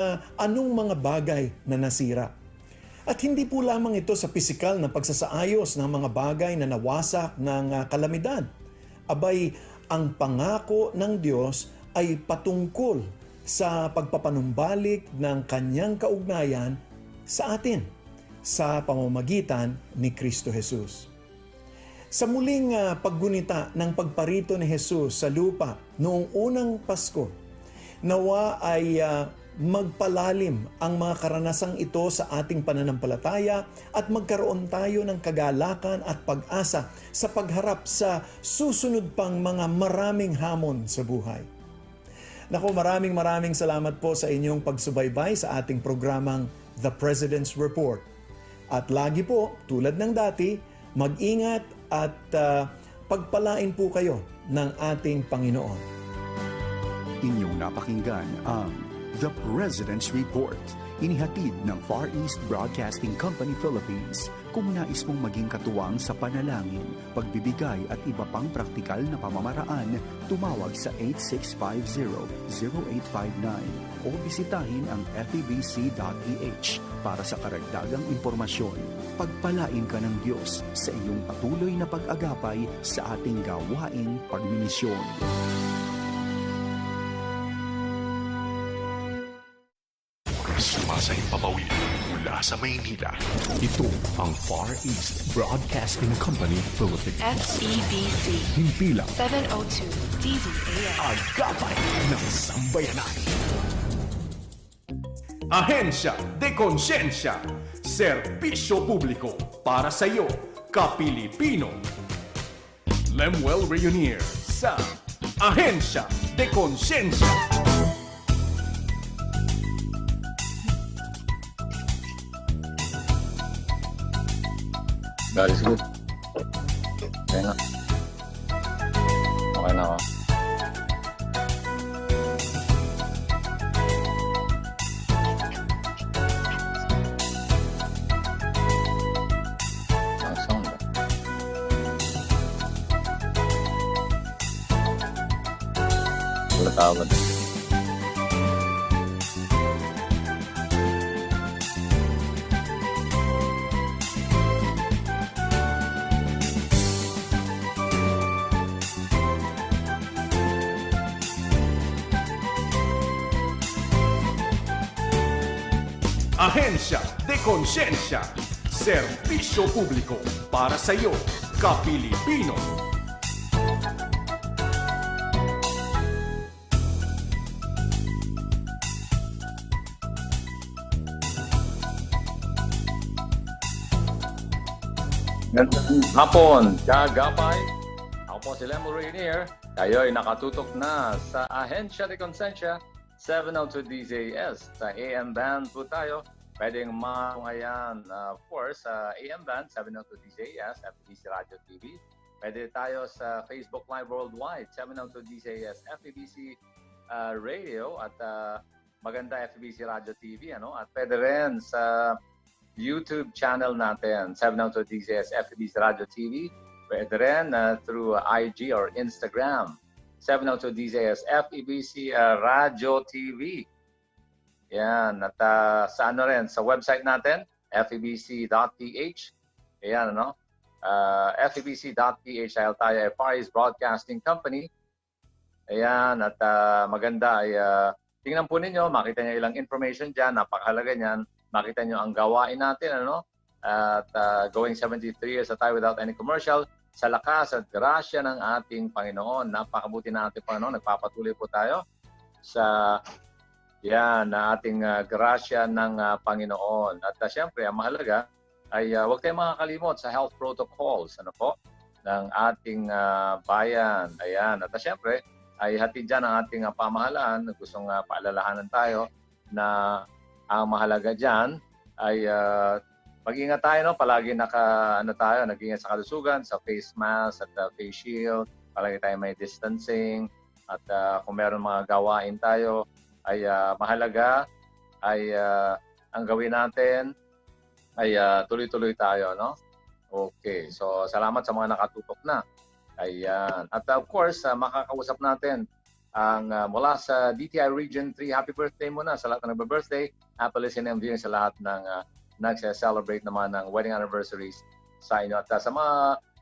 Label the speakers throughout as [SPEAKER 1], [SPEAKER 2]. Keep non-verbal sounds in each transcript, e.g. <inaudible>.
[SPEAKER 1] uh, anong mga bagay na nasira. At hindi po lamang ito sa pisikal na pagsasaayos ng mga bagay na nawasak ng uh, kalamidad. Abay, ang pangako ng Diyos ay patungkol sa pagpapanumbalik ng kanyang kaugnayan sa atin sa pamamagitan ni Kristo Jesus. Sa muling uh, paggunita ng pagparito ni Jesus sa lupa noong unang Pasko, nawa ay uh, magpalalim ang mga karanasang ito sa ating pananampalataya at magkaroon tayo ng kagalakan at pag-asa sa pagharap sa susunod pang mga maraming hamon sa buhay. Nako, maraming maraming salamat po sa inyong pagsubaybay sa ating programang The President's Report. At lagi po, tulad ng dati, mag-ingat at uh, pagpalain po kayo ng ating Panginoon.
[SPEAKER 2] Inyong napakinggan ang The President's Report, inihatid ng Far East Broadcasting Company Philippines. Kung nais mong maging katuwang sa panalangin, pagbibigay at iba pang praktikal na pamamaraan, tumawag sa 8650-0859 o bisitahin ang febc.ph para sa karagdagang impormasyon. Pagpalain ka ng Diyos sa iyong patuloy na pag-agapay sa ating gawaing pagmimisyon.
[SPEAKER 3] Mula sa Maynila. Ito ang Far East Broadcasting Company Philippines.
[SPEAKER 4] FEBC
[SPEAKER 3] Himpilang
[SPEAKER 4] 702 DZAM.
[SPEAKER 3] agapay ng sambayanan.
[SPEAKER 5] Ahensya de Konsensya, Serbisyo Publiko para sa iyo, Kapilipino. Lemuel Reunier sa Ahensya de Konsensya.
[SPEAKER 6] God is good. Okay na. Okay na ako. Wala tawad.
[SPEAKER 5] Ahensya de Konsensya, Serbisyo Publiko para sa iyo, Kapilipino.
[SPEAKER 6] Gandang hapon, kagapay. Ako po si Lemo Rainier. Kayo ay nakatutok na sa Ahensya de Consensya 702 DZS. Sa AM band po tayo. Pwedeng mangayan, uh, of course, sa AM band 702 DZS, FBC Radio TV. Pwede tayo sa Facebook Live Worldwide, 702 DZS, FBC uh, Radio at uh, maganda FBC Radio TV. Ano? At pwede rin sa YouTube channel natin, 702 DZS FEBC Radio TV. Pwede rin uh, through IG or Instagram, 702 DZS FEBC uh, Radio TV. Yan. At uh, sa ano rin, sa website natin, febc.ph. Ayan, ano? Uh, febc.ph dahil tayo ay Far East Broadcasting Company. Ayan. At uh, maganda ay uh, tingnan po ninyo, makita niyo ilang information dyan. Napakahalaga niyan makita nyo ang gawain natin, ano? At uh, going 73 years na tayo without any commercial, sa lakas at grasya ng ating Panginoon. Napakabuti na ating Panginoon. Nagpapatuloy po tayo sa yan, na ating uh, grasya ng uh, Panginoon. At uh, siyempre, ang mahalaga ay uh, huwag tayong makakalimot sa health protocols, ano po, ng ating uh, bayan. Ayan. At uh, siyempre, ay hatid dyan ang ating uh, pamahalaan. Gustong uh, paalalahanan tayo na ang mahalaga diyan ay uh, mag-ingat tayo no? Palagi naka ano tayo nag-ingat sa kalusugan sa face mask at uh, face shield. Palagi tayo may distancing. At uh, kung meron mga gawain tayo ay uh, mahalaga ay uh, ang gawin natin ay uh, tuloy-tuloy tayo no? Okay. So salamat sa mga nakatutok na. Ayan. At of course uh, makakausap natin ang ah, mula sa DTI Region 3. Happy birthday muna sa lahat ng nagbe-birthday. Happy listening and viewing sa lahat ng uh, nagse-celebrate naman ng wedding anniversaries sa inyo. At ah, sa mga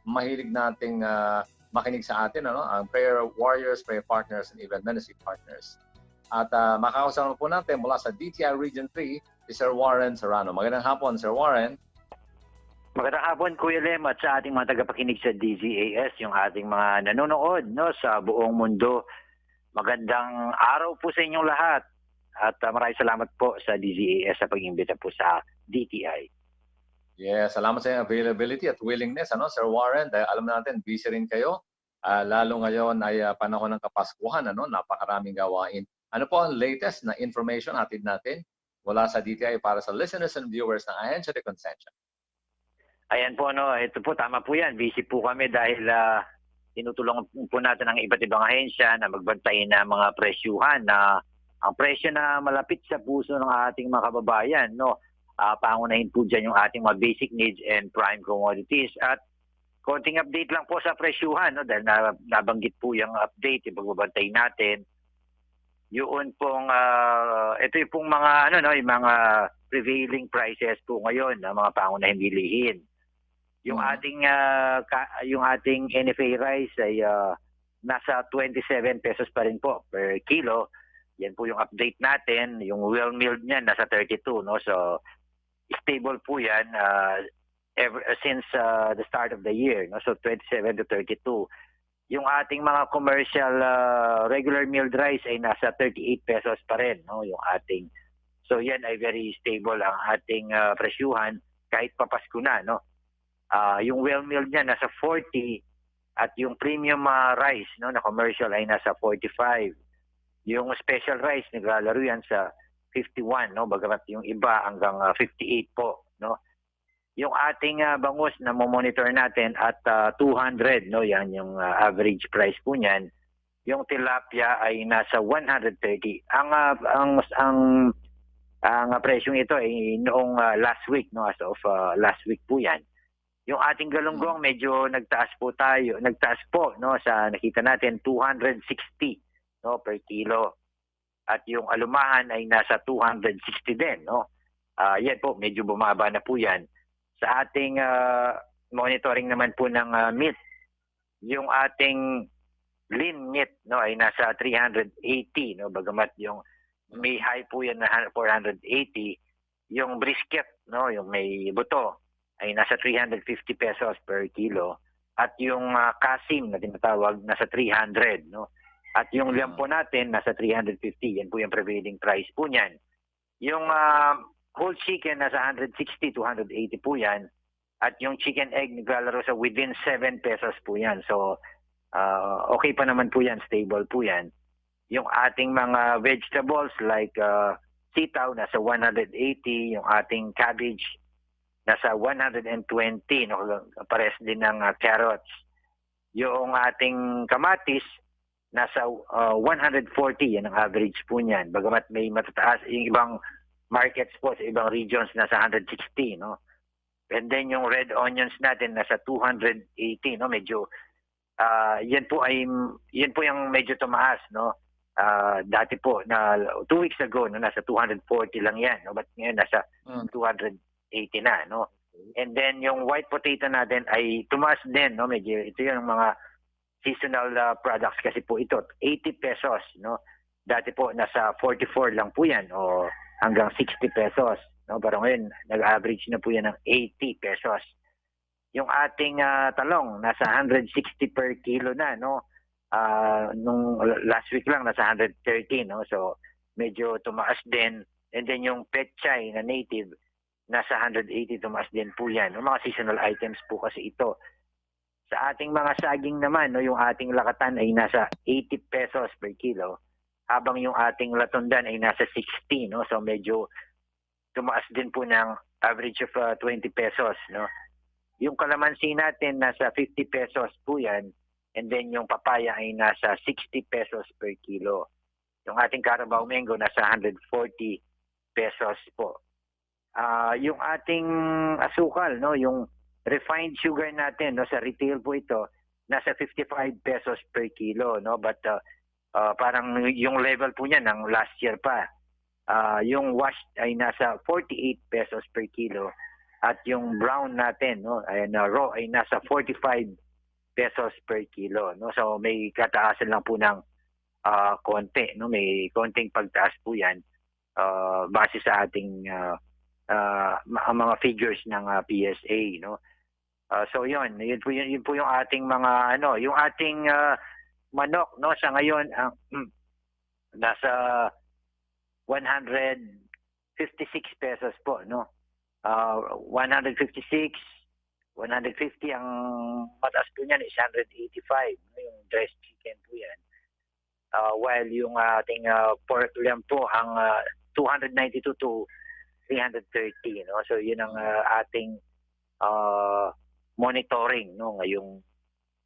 [SPEAKER 6] mahilig nating ah, makinig sa atin, ano, ang prayer warriors, prayer partners, and even ministry partners. At uh, makakasama po natin mula sa DTI Region 3, si Sir Warren Serrano. Magandang hapon, Sir Warren.
[SPEAKER 7] Magandang hapon, Kuya Lem, at sa ating mga tagapakinig sa DZAS, yung ating mga nanonood no, sa buong mundo. Magandang araw po sa inyong lahat. At uh, maraming salamat po sa DZAS sa pag-imbita po sa DTI.
[SPEAKER 6] Yeah, salamat sa availability at willingness, ano, Sir Warren. Dahil alam natin, busy rin kayo. Ah, lalo ngayon ay ah, panahon ng Kapaskuhan, ano, napakaraming gawain. Ano po ang latest na information hatid natin mula sa DTI para sa listeners and viewers ng Ahensya de Consensya?
[SPEAKER 7] Ayan po, no, ito po, tama po yan. Busy po kami dahil ah, tinutulungan po natin ang iba't ibang ahensya na magbantay na mga presyuhan na ang presyo na malapit sa puso ng ating mga kababayan, no. Ah, pangunahin po dyan yung ating mga basic needs and prime commodities. At konting update lang po sa presyuhan no dahil na, nabanggit po yung update yung pagbabantay natin. Yun pong ah, ito yung pong mga ano no yung mga prevailing prices po ngayon ng mga pangunahing bilihin. Yung
[SPEAKER 6] Mhm.
[SPEAKER 7] ating ah, ka- yung ating NFA rice ay ah, nasa 27 pesos pa rin po per kilo. Yan po yung update natin. Yung well milled niyan nasa 32 no? So stable po yan ah, ever since uh, the start of the year no? So 27 to 32 yung ating mga commercial uh, regular milled rice ay nasa 38 pesos pa rin no? Yung ating so yan ay very stable ang ating uh, presyuhan kahit papasko na no? Ah, yung well milled niya nasa 40 at yung premium uh, rice no na commercial ay nasa 45 yung special rice naglalaro yan sa 51 no? Bagamat yung iba hanggang ah, 58 po no? Yung ating ah, bangus na monitor natin at ah, 200 no? Yan yung ah, average price po niyan. Yung tilapia ay nasa 130 ang ah, ang ang ang ah, presyong ito ay noong ah, last week no? As of ah, last week po yan. Yung ating galunggong medyo nagtaas po tayo nagtaas po no? Sa nakita natin 260 no? Per kilo at yung alumahan ay nasa 260 din no? Ah, yan po medyo bumaba na po yan. Sa ating ah, monitoring naman po ng ah, meat yung ating lean meat no ay nasa 380 no? Bagamat yung may high po yan na 480 yung brisket no yung may buto ay nasa 350 pesos per kilo. At yung ah, kasim na tinatawag nasa 300 no at yung liampo natin nasa 350 yan po yung prevailing price po niyan. Yung ah, whole chicken nasa 160 to 180 po yan. At yung chicken egg naglalaro sa within 7 pesos po yan. So ah, okay pa naman po yan stable po yan. Yung ating mga vegetables like ah, sitaw nasa 180 yung ating cabbage nasa 120 no pares din ng ah, carrots. Yung ating kamatis nasa ah, 140 yan ang average po niyan. Bagamat may matataas yung ibang markets po sa ibang regions nasa 160 no? And then yung red onions natin nasa 280 no? Medyo ah yan po ay yan po yung medyo tumaas no? Ah, dati po na two weeks ago no? Nasa 240 lang yan no? But ngayon nasa
[SPEAKER 6] Mm.
[SPEAKER 7] 280 na no? And then yung white potato natin ay tumaas din no? Medyo ito yung mga seasonal ah, products kasi po ito. 80 pesos no? Dati po nasa 44 lang po yan o hanggang 60 pesos no? Pero ngayon nag-average na po yan ng 80 pesos. Yung ating ah, talong nasa 160 per kilo na no? Ah, nung last week lang nasa 130 no? So medyo tumaas din. And then yung petchay na native nasa 180 tumaas din po yan. Yung mga seasonal items po kasi ito sa ating mga saging naman no yung ating lakatan ay nasa 80 pesos per kilo habang yung ating latundan ay nasa 60 no? So medyo tumaas din po ng average of ah, 20 pesos no? Yung kalamansi natin nasa 50 pesos po yan and then yung papaya ay nasa 60 pesos per kilo. Yung ating Carabao mango nasa 140 pesos po. Ah, yung ating asukal no? Yung refined sugar natin no? Sa retail po ito nasa 55 pesos per kilo no? But uh, ah, parang yung level po niya ng last year pa. Ah, yung washed ay nasa 48 pesos per kilo at yung brown natin no? Ay na raw ay nasa 45 pesos per kilo no? So may kataasan lang po ng ah, konti no? May konting pagtaas po yan ah, base sa ating ma- ang mga figures ng ah, PSA no Ah, so yun yun po yun, yun po yung ating mga ano yung ating ah, manok no? Sa ngayon ang nasa 156 pesos po no? Ah, 156 150 ang mataas po niyan is 185 no? yung dressed chicken po yan. Ah, while yung ating ah, pork lamb po ang ah, 292 to 330 no? So yun ang ah, ating ah, monitoring no ngayong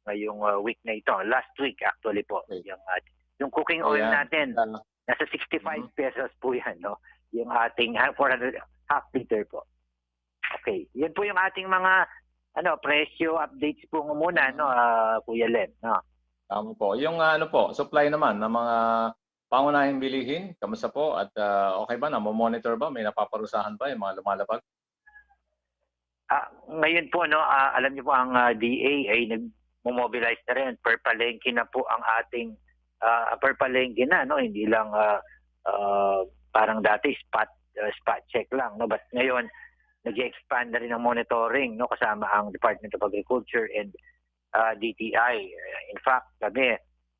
[SPEAKER 7] ngayong ah, week na ito last week actually po
[SPEAKER 6] Okay.
[SPEAKER 7] yung ah, yung cooking oil
[SPEAKER 6] Ayan.
[SPEAKER 7] natin nasa 65
[SPEAKER 6] Mhm.
[SPEAKER 7] pesos po yan no yung ating ah, 400 half liter po okay yan po yung ating mga ano presyo updates po muna no ah, Kuya Len no
[SPEAKER 6] Tama po. Yung ah, ano po, supply naman ng mga pangunahing bilihin, kamusta po? At ah, okay ba? Namo-monitor ba? May napaparusahan ba yung mga lumalabag?
[SPEAKER 7] Ah, ngayon po no, ah, alam niyo po ang ah, DA ay nag-mobilize na rin. Per palengke na po ang ating ah, per palengke na no, hindi lang ah, ah, parang dati spot ah, spot check lang no, but ngayon nag-expand na rin ang monitoring no? Kasama ang Department of Agriculture and ah, DTI. In fact, kami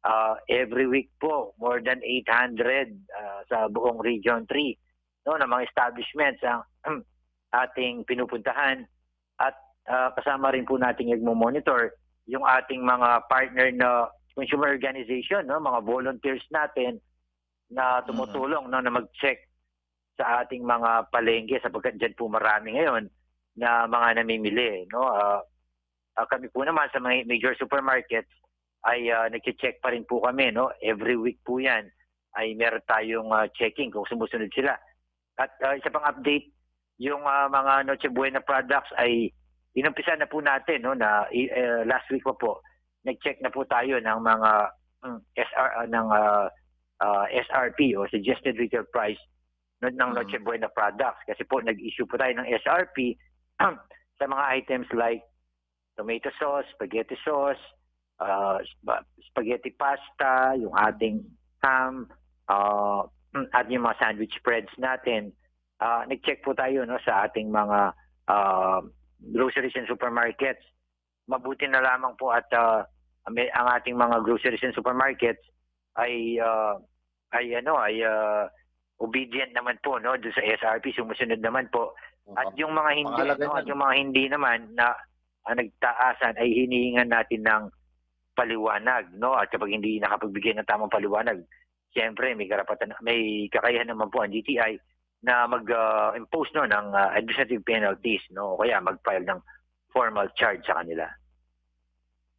[SPEAKER 7] ah, every week po more than 800 ah, sa buong Region 3 no? Ng mga establishments ang ating pinupuntahan at ah, kasama rin po nating nagmo-monitor yung ating mga partner na consumer organization, no, mga volunteers natin na tumutulong no, na mag-check sa ating mga palengke sapagkat dyan po marami ngayon na mga namimili. No? Ah, ah, kami po naman sa mga major supermarkets ay uh, nag-check pa rin po kami. No? Every week po yan ay meron tayong ah, checking kung sumusunod sila. At ah, isa pang update, yung ah, mga Noche Buena products ay inumpisa na po natin no na eh, last week pa po nag-check na po tayo ng mga mm, SR ah, ng ah, ah, SRP o suggested retail price no, ng
[SPEAKER 6] Mhm.
[SPEAKER 7] Noche Buena products kasi po nag-issue po tayo ng SRP <clears throat> sa mga items like tomato sauce, spaghetti sauce, spa- spaghetti pasta, yung ating ham, ah, at yung mga sandwich spreads natin ah nag-check po tayo no sa ating mga ah, groceries and supermarkets. Mabuti na lamang po at may- ang ating mga groceries and supermarkets ay ah, ay ano ay ah, obedient naman po no sa SRP sumusunod naman po. At yung mga hindi no, at yung mga hindi naman na ah, nagtaasan ay hinihingan natin ng paliwanag no? At kapag hindi nakapagbigay ng tamang paliwanag siyempre may karapatan may kakayahan naman po ang DTI na mag-impose no ng uh, administrative penalties no o kaya mag-file ng formal charge sa kanila.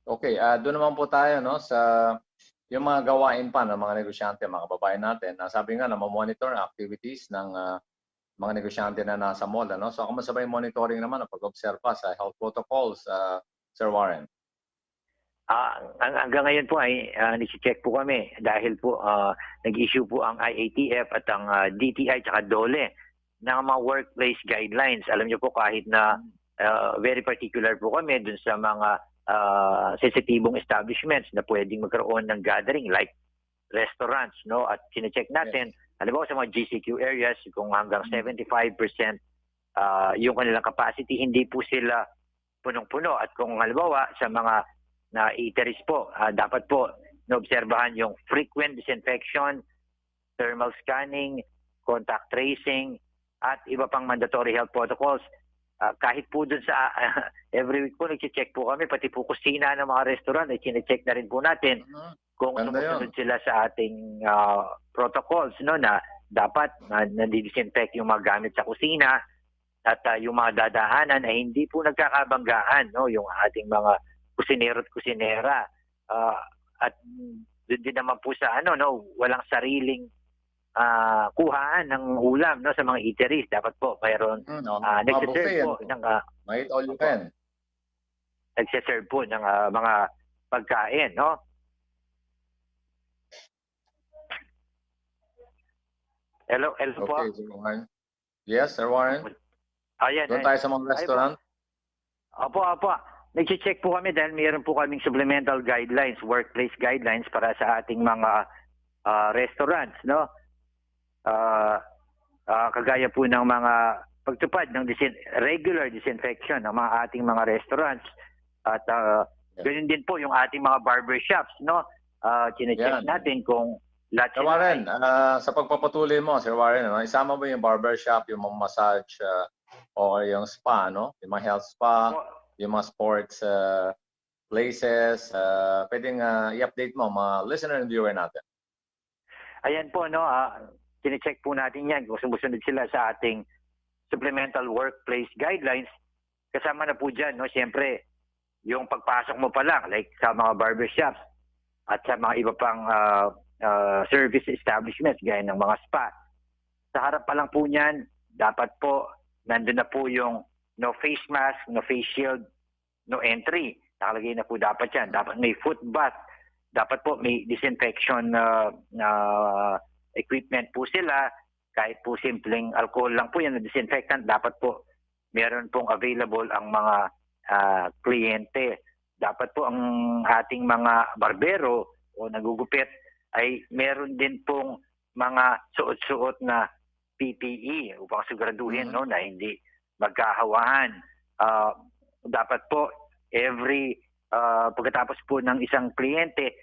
[SPEAKER 6] Okay, ah doon naman po tayo no sa yung mga gawain pa ng mga negosyante, mga kababayan natin. Na sabi nga na monitor ang activities ng ah, mga negosyante na nasa mall. Ano? So, ba yung monitoring naman o pag-observa sa health protocols, ah, Sir Warren?
[SPEAKER 7] Ang- hanggang ngayon po ay uh, check po kami dahil po ah, nag-issue po ang IATF at ang ah, DTI at DOLE ng mga workplace guidelines. Alam niyo po kahit na ah, very particular po kami dun sa mga ah, sensitibong establishments na pwedeng magkaroon ng gathering like restaurants no? At sine-check natin halimbawa sa mga GCQ areas kung hanggang 75% ah, yung kanilang capacity hindi po sila punong-puno. At kung halimbawa sa mga na eateries po, ah, dapat po naobserbahan yung frequent disinfection, thermal scanning, contact tracing, at iba pang mandatory health protocols. Ah, kahit po dun sa <laughs> every week po nag-check po kami, pati po kusina ng mga restaurant, ay check na rin po natin kung
[SPEAKER 6] Ganda
[SPEAKER 7] sumusunod sila sa ating ah, protocols no na dapat na nadidisinfect yung mga gamit sa kusina at ah, yung mga dadahanan ay hindi po nagkakabanggaan no yung ating mga kusinero at kusinera Ah, at din naman po sa ano no walang sariling ah, kuhaan ng ulam no sa mga eateries dapat po mayroon
[SPEAKER 6] Hmm, no,
[SPEAKER 7] uh, nagsiserve po ng
[SPEAKER 6] May eat all you can.
[SPEAKER 7] nagsiserve po ng ah, mga pagkain no Hello, hello po.
[SPEAKER 6] Okay, Sir Warren. Yes, Sir Warren.
[SPEAKER 7] Ayan,
[SPEAKER 6] Doon
[SPEAKER 7] ay-
[SPEAKER 6] tayo sa mga restaurant.
[SPEAKER 7] Opo, opo. Nag-check po kami dahil mayroon po kaming supplemental guidelines, workplace guidelines para sa ating mga ah, restaurants, no? Ah, ah, kagaya po ng mga pagtupad ng disin- regular disinfection ng mga ating mga restaurants at
[SPEAKER 6] Yeah.
[SPEAKER 7] ganun din po yung ating mga barber shops, no? Ah, chine-check
[SPEAKER 6] Yan.
[SPEAKER 7] natin kung lahat
[SPEAKER 6] Sir
[SPEAKER 7] sila
[SPEAKER 6] Warren,
[SPEAKER 7] ay-
[SPEAKER 6] ah, sa pagpapatuloy mo, Sir Warren, ano, isama mo yung barbershop, yung mga massage, ah, o yung spa, no? Yung mga health spa, yung mga sports ah, places. ah, pwedeng ah, i-update mo mga listener and viewer natin.
[SPEAKER 7] Ayan po, no, ah, tine-check po natin yan kung sumusunod sila sa ating supplemental workplace guidelines. Kasama na po dyan, no, siyempre, yung pagpasok mo pa lang, like sa mga barbershops at sa mga iba pang ah, ah, service establishments, gaya ng mga spa. Sa harap pa lang po niyan, dapat po, nandun na po yung no face mask, no face shield, no entry. Nakalagay na po dapat yan. Dapat may foot bath. Dapat po may disinfection na na equipment po sila. Kahit po simpleng alcohol lang po yan na disinfectant, dapat po meron pong available ang mga ah, kliyente. Dapat po ang ating mga barbero o nagugupit ay meron din pong mga suot-suot na PPE upang siguraduhin
[SPEAKER 6] Mhm.
[SPEAKER 7] no na hindi magkahawahan. Ah, dapat po every ah, pagkatapos po ng isang kliyente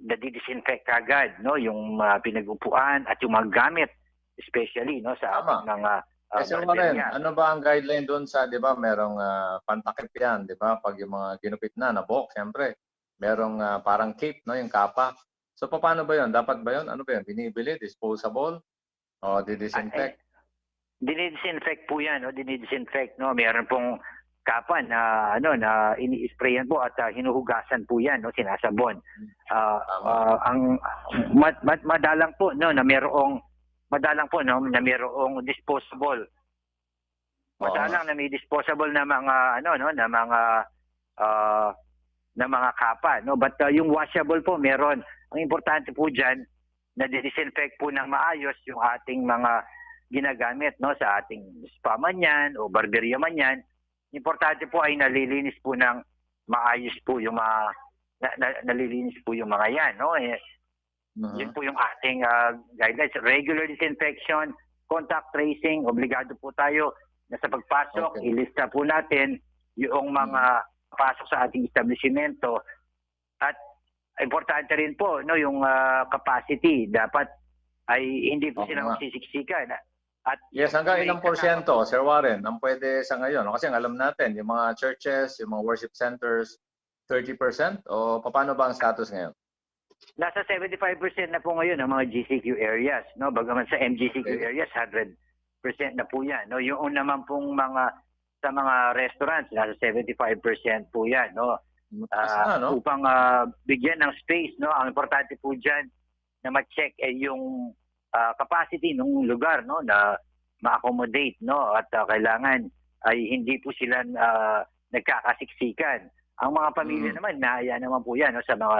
[SPEAKER 7] nadidisinfect agad no yung mga pinag-upuan at yung mga gamit especially no sa
[SPEAKER 6] Tama.
[SPEAKER 7] ah,
[SPEAKER 6] Eh, Sir Warren,
[SPEAKER 7] barberya.
[SPEAKER 6] ano ba ang guideline doon sa, di ba, merong ah, pantakip yan, di ba? Pag yung mga ginupit na, na buhok, siyempre, merong ah, parang cape, no, yung kapa. So, paano ba yun? Dapat ba yun? Ano ba yun? Binibili? Disposable? O didisinfect?
[SPEAKER 7] Dinidisinfect po yan, no? Dinidisinfect, no? Meron pong kapan na ano na ini-sprayan po at ah, hinuhugasan po yan, no? Sinasabon.
[SPEAKER 6] Tama.
[SPEAKER 7] ah, ang mad, mad- madalang po no na merong madalang po no na merong disposable. Madalang na may disposable na mga ano no na mga ah, na mga kapa, no? But ah, yung washable po meron. Ang importante po diyan na disinfect po ng maayos yung ating mga ginagamit no sa ating spa man yan o barberya man yan. Importante po ay nalilinis po ng maayos po yung mga na, na- nalilinis po yung mga yan no. Eh,
[SPEAKER 6] Mhm.
[SPEAKER 7] yun po yung ating ah, guidelines. Regular disinfection, contact tracing, obligado po tayo na sa pagpasok,
[SPEAKER 6] Okay.
[SPEAKER 7] ilista po natin yung mga pasok sa ating establishmento. At importante rin po no yung ah, capacity dapat ay hindi po sila magsisiksikan. At
[SPEAKER 6] Yes, hanggang ilang porsyento, Sir Warren, ang pwede sa ngayon? No? Kasi ang alam natin, yung mga churches, yung mga worship centers, 30%? O paano ba ang status ngayon?
[SPEAKER 7] Nasa 75% na po ngayon ang mga GCQ areas, no? Bagaman sa MGCQ
[SPEAKER 6] Okay.
[SPEAKER 7] areas 100% na po 'yan, no? Yung naman pong mga sa mga restaurants nasa 75% po 'yan, no? Ah,
[SPEAKER 6] na, no?
[SPEAKER 7] upang ah, bigyan ng space, no? Ang importante po diyan na ma-check ay yung ah, capacity ng lugar, no? Na ma-accommodate, no? At ah, kailangan ay hindi po sila ah, nagkakasiksikan. Ang mga pamilya
[SPEAKER 6] Mm.
[SPEAKER 7] naman, naaya naman po yan no, sa mga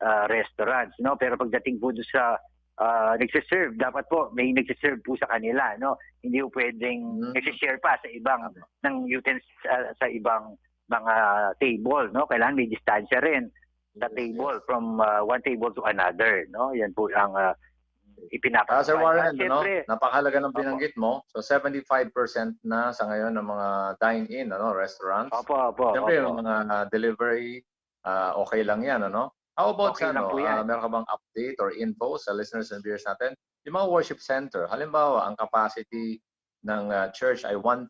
[SPEAKER 7] ah, restaurants. No? Pero pagdating po doon sa ah, nagsiserve, dapat po may nagsiserve po sa kanila. No? Hindi po pwedeng
[SPEAKER 6] Mm.
[SPEAKER 7] nagsishare pa sa ibang ng utensils ah, sa ibang mga table. No? Kailangan may distansya rin
[SPEAKER 6] Yes,
[SPEAKER 7] table from ah, one table to another. No? Yan po ang uh,
[SPEAKER 6] Ah,
[SPEAKER 7] ipinapatupad.
[SPEAKER 6] Sir Warren,
[SPEAKER 7] At
[SPEAKER 6] no?
[SPEAKER 7] syempre,
[SPEAKER 6] napakahalaga ng binanggit mo. So 75% na sa ngayon ng mga dine-in, ano, restaurants.
[SPEAKER 7] Opo, opo.
[SPEAKER 6] Siyempre,
[SPEAKER 7] opo.
[SPEAKER 6] yung mga delivery, ah, okay lang yan, ano? How about
[SPEAKER 7] Okay
[SPEAKER 6] sa, ano, ah, meron ka bang update or info sa listeners and viewers natin? Yung mga worship center, halimbawa, ang capacity ng ah, church ay 1,000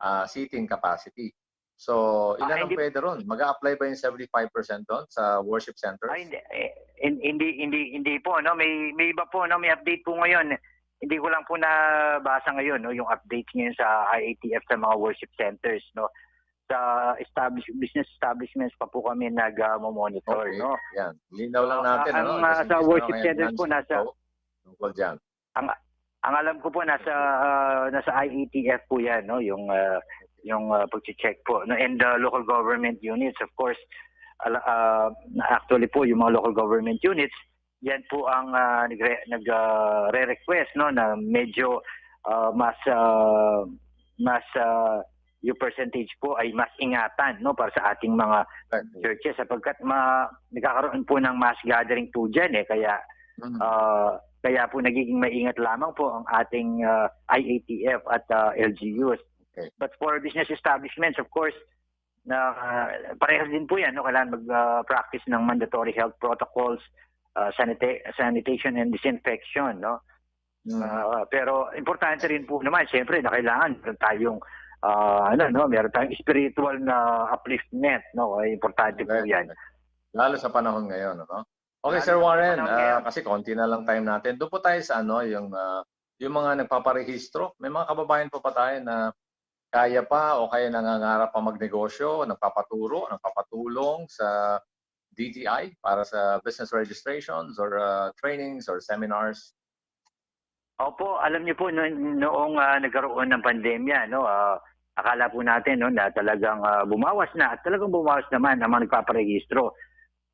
[SPEAKER 6] ah, seating capacity. So,
[SPEAKER 7] Ah,
[SPEAKER 6] ilan ang
[SPEAKER 7] hindi-
[SPEAKER 6] pwede ron? Mag-a-apply ba yung 75% doon sa worship centers?
[SPEAKER 7] Ay, hindi, eh, hin- hindi, hindi, hindi po, no? May, may iba po, no? May update po ngayon. Hindi ko lang po nabasa ngayon, no? Yung update ngayon sa IATF sa mga worship centers, no? Sa establish, business establishments pa po kami nag-monitor,
[SPEAKER 6] Okay,
[SPEAKER 7] no?
[SPEAKER 6] yan. Linaw lang
[SPEAKER 7] Ah,
[SPEAKER 6] natin,
[SPEAKER 7] ang,
[SPEAKER 6] ano?
[SPEAKER 7] ah,
[SPEAKER 6] in
[SPEAKER 7] sa worship centers po, nasa-
[SPEAKER 6] Tungkol dyan.
[SPEAKER 7] Ang alam ko po nasa ah, nasa IETF po 'yan no yung ah, yung uh, pag-check po and the local government units of course ah, actually po yung mga local government units yan po ang ah, nagre, nag ah, re-request no na medyo ah, mas ah, mas ah, yung percentage po ay mas ingatan no para sa ating mga churches sapagkat ma, nagkakaroon po ng mass gathering po dyan eh kaya
[SPEAKER 6] Mhm.
[SPEAKER 7] ah, kaya po nagiging maingat lamang po ang ating ah, IATF at ah, LGUs.
[SPEAKER 6] Okay.
[SPEAKER 7] But for business establishments of course na ah, parehas din po yan no kailangan mag-practice ng mandatory health protocols ah, sanita- sanitation and disinfection no
[SPEAKER 6] Mm.
[SPEAKER 7] Ah, pero importante rin po naman, siyempre, na kailangan tayong ah, ano, no, meron tayong spiritual na upliftment, no? Ay, importante po
[SPEAKER 6] Correct.
[SPEAKER 7] 'yan.
[SPEAKER 6] Lalo sa panahon ngayon, ano? Okay,
[SPEAKER 7] Lalo
[SPEAKER 6] Sir Warren,
[SPEAKER 7] ngayon.
[SPEAKER 6] kasi konti na lang time natin. Doon po tayo sa ano, yung ah, yung mga nagpaparehistro. May mga kababayan po pa tayo na kaya pa o kaya nangangarap pa magnegosyo, nagpapaturo, nagpapatulong sa DTI para sa business registrations or ah, trainings or seminars.
[SPEAKER 7] Opo, alam niyo po no, noong ah, nagkaroon ng pandemya, no, ah, akala po natin no na talagang ah, bumawas na at talagang bumawas naman ang mga nagpaparehistro.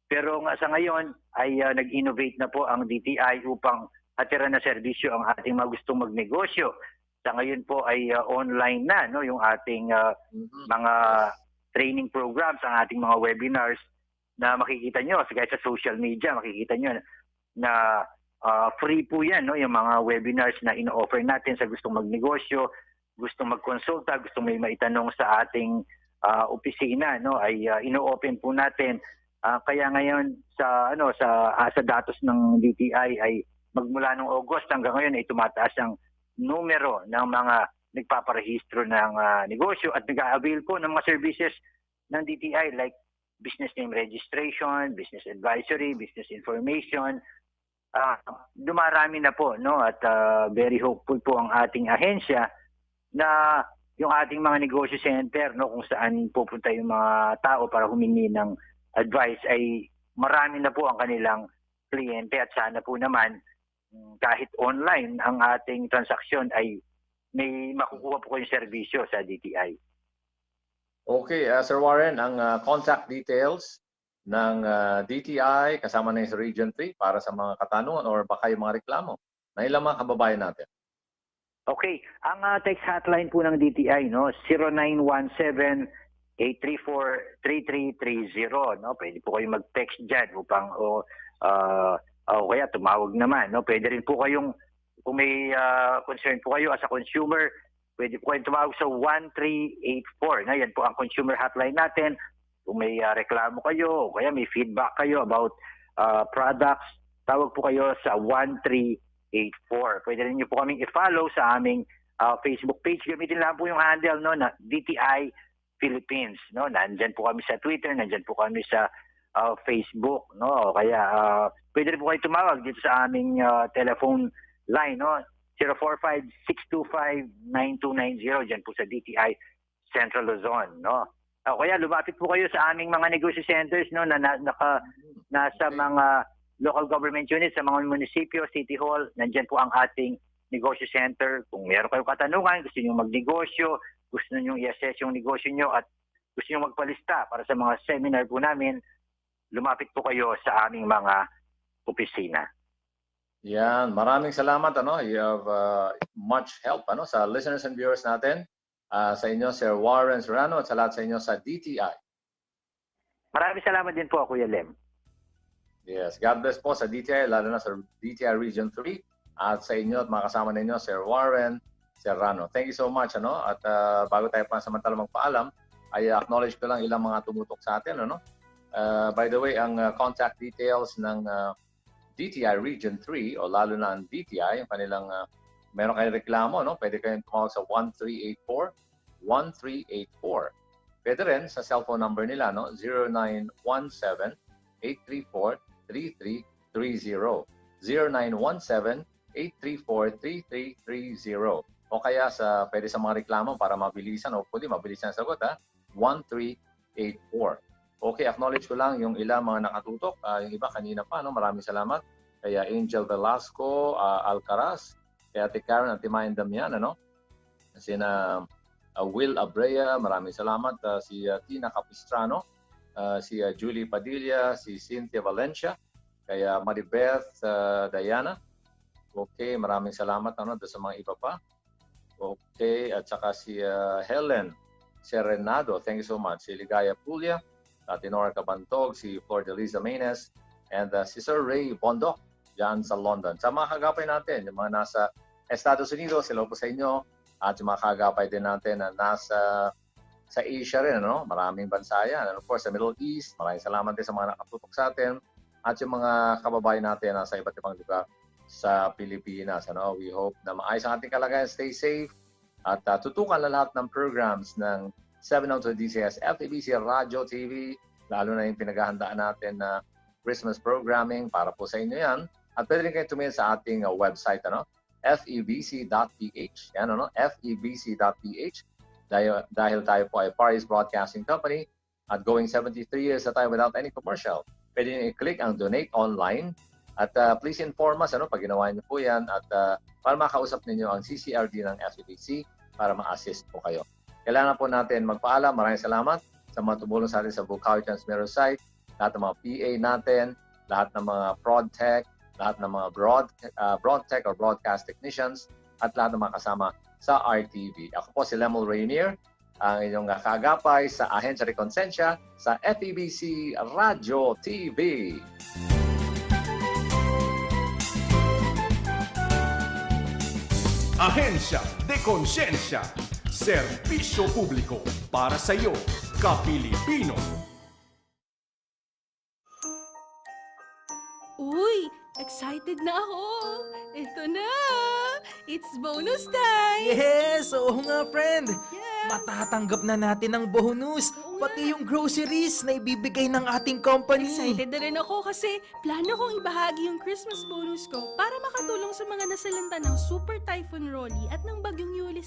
[SPEAKER 7] Pero nga sa ngayon ay ah, nag-innovate na po ang DTI upang hatiran na serbisyo ang ating mga gustong magnegosyo. Sa ngayon po ay ah, online na no yung ating ah,
[SPEAKER 6] Mhm.
[SPEAKER 7] mga training programs, ang ating mga webinars na makikita nyo kaya sa social media, makikita nyo na ah, free po yan, no? yung mga webinars na ino-offer natin sa gustong magnegosyo, gustong magkonsulta, gustong may maitanong sa ating ah, opisina, no? ay ah, ino-open po natin. Ah, kaya ngayon sa ano sa ah, sa datos ng DTI ay magmula ng August hanggang ngayon ay tumataas ang numero ng mga nagpaparehistro ng ah, negosyo at nag-avail po ng mga services ng DTI like business name registration, business advisory, business information. Ah, dumarami na po no at ah, very hopeful po ang ating ahensya na yung ating mga negosyo center no kung saan pupunta yung mga tao para humingi ng advice ay marami na po ang kanilang kliyente at sana po naman kahit online ang ating transaksyon ay may makukuha po kayong serbisyo sa DTI.
[SPEAKER 6] Okay, ah, Sir Warren, ang ah, contact details ng ah, DTI kasama na sa Region 3 para sa mga katanungan or baka yung mga reklamo na ilang mga kababayan natin.
[SPEAKER 7] Okay, ang uh, text hotline po ng DTI no 0917-834-3330 no. Pwede po kayong mag-text diyan upang o ah, o kaya tumawag naman no. Pwede rin po kayong kung may ah, concern po kayo as a consumer, pwede po kayong tumawag sa 1384 na yan po ang consumer hotline natin. Kung may ah, reklamo kayo o kaya may feedback kayo about ah, products, tawag po kayo sa 1384. Pwede rin niyo po kaming i-follow sa aming ah, Facebook page. Gamitin lang po yung handle no na DTI Philippines, no. Nandiyan po kami sa Twitter, nandiyan po kami sa ah, Facebook, no. Kaya ah, pwede rin po kayo tumawag dito sa aming ah, telephone line, no. 045-625-9290 dyan po sa DTI Central Luzon, no. O kaya lumapit po kayo sa aming mga negosyo centers no na, na naka, nasa mga local government units sa mga munisipyo, city hall, nandiyan po ang ating negosyo center. Kung meron kayong katanungan, gusto niyo magnegosyo, gusto niyo i-assess yung negosyo niyo at gusto niyo magpalista para sa mga seminar po namin, lumapit po kayo sa aming mga opisina.
[SPEAKER 6] Yan, maraming salamat ano. You have uh, much help ano sa listeners and viewers natin. Ah, sa inyo Sir Warren Serrano at sa lahat sa inyo sa DTI.
[SPEAKER 7] Maraming salamat din po, Kuya Lem.
[SPEAKER 6] Yes, God bless po sa DTI, lalo na sa DTI Region 3 at sa inyo at mga kasama ninyo, Sir Warren Serrano. Thank you so much. Ano? At ah, bago tayo pa samantala magpaalam, ay acknowledge ko lang ilang mga tumutok sa atin. Ano? Ah, by the way, ang ah, contact details ng ah, DTI Region 3 o lalo na ang DTI, yung kanilang ah, meron kayong reklamo, no? pwede kayong tumawag sa 1384 1384. Pwede rin sa cellphone number nila, no? 0917 834-3330. 0917-834-3330. O kaya sa, pwede sa mga reklamo para mabilisan, hopefully mabilisan ang sagot ha, 1384. Okay, acknowledge ko lang yung ilang mga nakatutok. Ah, yung iba kanina pa, no? maraming salamat. Kaya Angel Velasco, ah, Alcaraz, kaya Ate Karen at Timayan Damian, ano? Sina ah, Will Abrea, maraming salamat. Ah, si ah, Tina Capistrano, uh, si uh, Julie Padilla, si Cynthia Valencia, Kaya Maribeth uh, Diana. Okay, maraming salamat ano, sa mga iba pa. Okay, at saka si uh, Helen Serenado. Thank you so much. Si Ligaya Pulia, Ate Nora Cabantog, si Flor de Liza Maynes, and uh, si Sir Ray Bondok dyan sa London. Sa mga kagapay natin, yung mga nasa Estados Unidos, hello po sa inyo. At yung mga kagapay din natin na nasa sa Asia rin, ano? maraming bansa yan. And of course, sa Middle East, maraming salamat din sa mga nakatutok sa atin. At yung mga kababayan natin na sa iba't ibang lugar sa Pilipinas. Ano? We hope na maayos ang ating kalagayan. Stay safe. At uh, tutukan na lahat ng programs ng 702 DCS, FEBC Radio TV, lalo na yung pinaghahandaan natin na Christmas programming para po sa inyo yan. At pwede rin kayo tumingin sa ating uh, website, ano? febc.ph. Yan, ano? febc.ph. Dahil, dahil tayo po ay Paris Broadcasting Company at going 73 years na tayo without any commercial. Pwede nyo i-click ang donate online at uh, please inform us ano, pag ginawa niyo po yan at uh, para makausap ninyo ang CCRD ng FEBC para ma-assist po kayo. Kailangan po natin magpaalam. Maraming salamat sa mga tumulong sa atin sa Bukawi Transmitter site, lahat ng mga PA natin, lahat ng mga prod tech, lahat ng mga broad, uh, broad tech or broadcast technicians, at lahat ng mga kasama sa RTV. Ako po si Lemel Rainier, ang inyong kagapay sa Ahensya de Consensya sa FEBC Radio TV.
[SPEAKER 5] Ahensya de Konsensya. Serbisyo publiko para sa iyo, Kapilipino.
[SPEAKER 8] Uy, excited na ako. Ito na. It's bonus time.
[SPEAKER 9] Yes! Oo nga, friend!
[SPEAKER 8] Yeah.
[SPEAKER 9] Matatanggap na natin ang bonus!
[SPEAKER 8] Oo
[SPEAKER 9] Pati yung groceries na ibibigay ng ating company!
[SPEAKER 8] Excited na rin ako kasi plano kong ibahagi yung Christmas bonus ko para makatulong sa mga nasalanta ng Super Typhoon Rolly at ng Bagyong Yuli